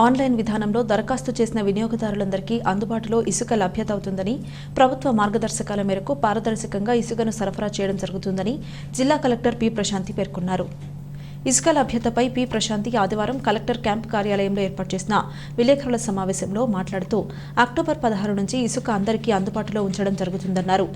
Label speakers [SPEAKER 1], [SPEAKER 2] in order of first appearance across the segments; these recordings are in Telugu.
[SPEAKER 1] ఆన్లైన్ విధానంలో దరఖాస్తు చేసిన వినియోగదారులందరికీ అందుబాటులో ఇసుక లభ్యత అవుతుందని ప్రభుత్వ మార్గదర్శకాల మేరకు పారదర్శకంగా ఇసుకను సరఫరా చేయడం జరుగుతుందని జిల్లా కలెక్టర్ పి ప్రశాంతి పేర్కొన్నారు. ఇసుక లభ్యతపై పి ప్రశాంతి ఆదివారం కలెక్టర్ క్యాంప్ కార్యాలయంలో ఏర్పాటు చేసిన విలేకరుల సమావేశంలో మాట్లాడుతూ అక్టోబర్ పదహారు నుంచి ఇసుక అందరికీ అందుబాటులో ఉంచడం జరుగుతుందన్నారు.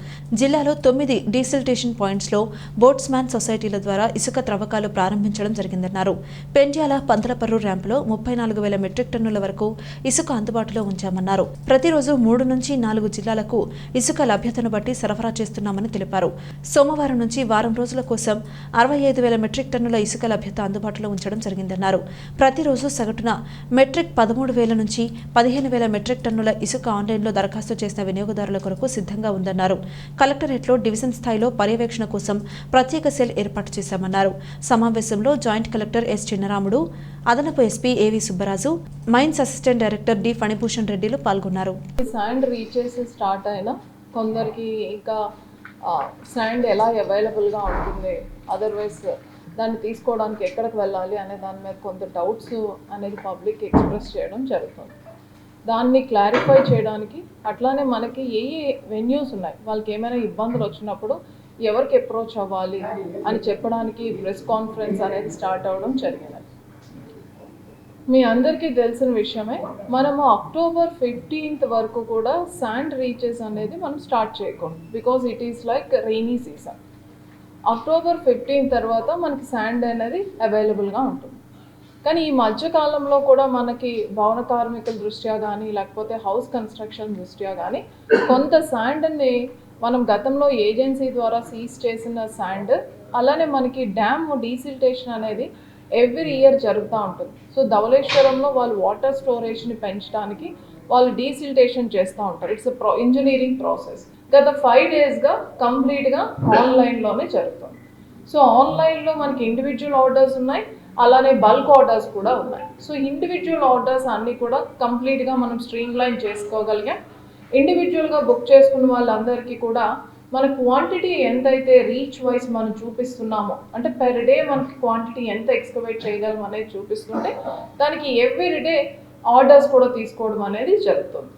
[SPEAKER 1] జిల్లాలో తొమ్మిది డీసిల్టేషన్ పాయింట్స్లో బోట్స్మ్యాన్ సొసైటీల ద్వారా ఇసుక త్రవ్వకాలు ప్రారంభించడం జరిగిందన్నారు. పెండ్యాల పంతలపర్రు ర్యాంపులో ముప్పై నాలుగు వేల మెట్రిక్ టన్నుల వరకు ఇసుక అందుబాటులో ఉంచామన్నారు. ప్రతిరోజు మూడు నుంచి నాలుగు జిల్లాలకు ఇసుక లభ్యతను బట్టి సరఫరా చేస్తున్నామని తెలిపారు. సోమవారం నుంచి వారం రోజుల కోసం అరవై ఐదు వేల మెట్రిక్ టన్నుల ఇసుక లభ్యత అందుబాటులో ఉంచడం జరిగిందన్నారు. ప్రతిరోజు సగటున మెట్రిక్ పదమూడు వేల నుంచి పదిహేను వేల మెట్రిక్ టన్నుల ఇసుక ఆన్లైన్లో దరఖాస్తు చేసిన వినియోగదారుల కొరకు సిద్ధంగా ఉందన్నారు. కలెక్టరేట్లో డివిజన్ స్థాయిలో పర్యవేక్షణ కోసం ప్రత్యేక సెల్ ఏర్పాటు చేశామన్నారు. సమావేశంలో జాయింట్ కలెక్టర్ ఎస్ చిన్నరాముడు అదనపు SP AV Subbaraju mines assistant director D Phanibhushan రెడ్డిలు పాల్గొన్నారు.
[SPEAKER 2] శాండ్ రీచెస్ స్టార్ట్ అయినా కొందరికి ఇంకా శాండ్ ఎలా అవైలబుల్గా ఉంటుంది? అదర్వైజ్ దాన్ని తీసుకోవడానికి ఎక్కడికి వెళ్ళాలి అనే దాని మీద కొంత డౌట్స్ అనేది పబ్లిక్ ఎక్స్ప్రెస్ చేయడం జరుగుతుంది. దాన్ని క్లారిఫై చేయడానికి అట్లానే మనకి ఏ ఏ వెన్యూస్ ఉన్నాయి? వాళ్ళకి ఏమైనా ఇబ్బందులు వచ్చినప్పుడు ఎవరికి అప్రోచ్ అవ్వాలి అని చెప్పడానికి ప్రెస్ కాన్ఫరెన్స్ అనేది స్టార్ట్ అవ్వడం జరిగినది మీ అందరికీ తెలిసిన విషయమే మనము అక్టోబర్ ఫిఫ్టీన్త్ వరకు కూడా శాండ్ రీచెస్ అనేది మనం స్టార్ట్ చేయకూడదు. Because it is like rainy season October fifteen తర్వాత మనకి శాండ్ అనేది అవైలబుల్గా ఉంటుంది. కానీ ఈ మధ్యకాలంలో కూడా మనకి భవన కార్మికుల దృష్ట్యా కానీ లేకపోతే హౌస్ కన్స్ట్రక్షన్ దృష్ట్యా కానీ కొంత శాండ్ని మనం గతంలో ఏజెన్సీ ద్వారా సీజ్ చేసిన శాండ్ అలానే మనకి డ్యామ్ డీసిల్టేషన్ అనేది ఎవ్రీ ఇయర్ జరుగుతూ ఉంటుంది. సో ధవళేశ్వరంలో వాళ్ళు వాటర్ స్టోరేజ్ని పెంచడానికి వాళ్ళు డీసిల్టేషన్ చేస్తూ ఉంటారు. ఇట్స్ ప్రో ఇంజనీరింగ్ ప్రాసెస్ గత ఫైవ్ డేస్గా కంప్లీట్గా ఆన్లైన్లోనే జరుగుతుంది. సో ఆన్లైన్లో మనకి ఇండివిజువల్ ఆర్డర్స్ ఉన్నాయి. అలానే బల్క్ ఆర్డర్స్ కూడా ఉన్నాయి. సో ఇండివిజువల్ ఆర్డర్స్ అన్నీ కూడా కంప్లీట్గా మనం స్ట్రీమ్ లైన్ చేసుకోగలిగాం ఇండివిజువల్గా బుక్ చేసుకున్న వాళ్ళందరికీ కూడా మన క్వాంటిటీ ఎంతైతే రీచ్ వైజ్ మనం చూపిస్తున్నామో అంటే పెర్ డే మనకి క్వాంటిటీ ఎంత ఎక్స్కవేట్ చేయగలం అనేది చూపిస్తుంటే దానికి ఎవ్రీ డే ఆర్డర్స్ కూడా తీసుకోవడం అనేది జరుగుతుంది.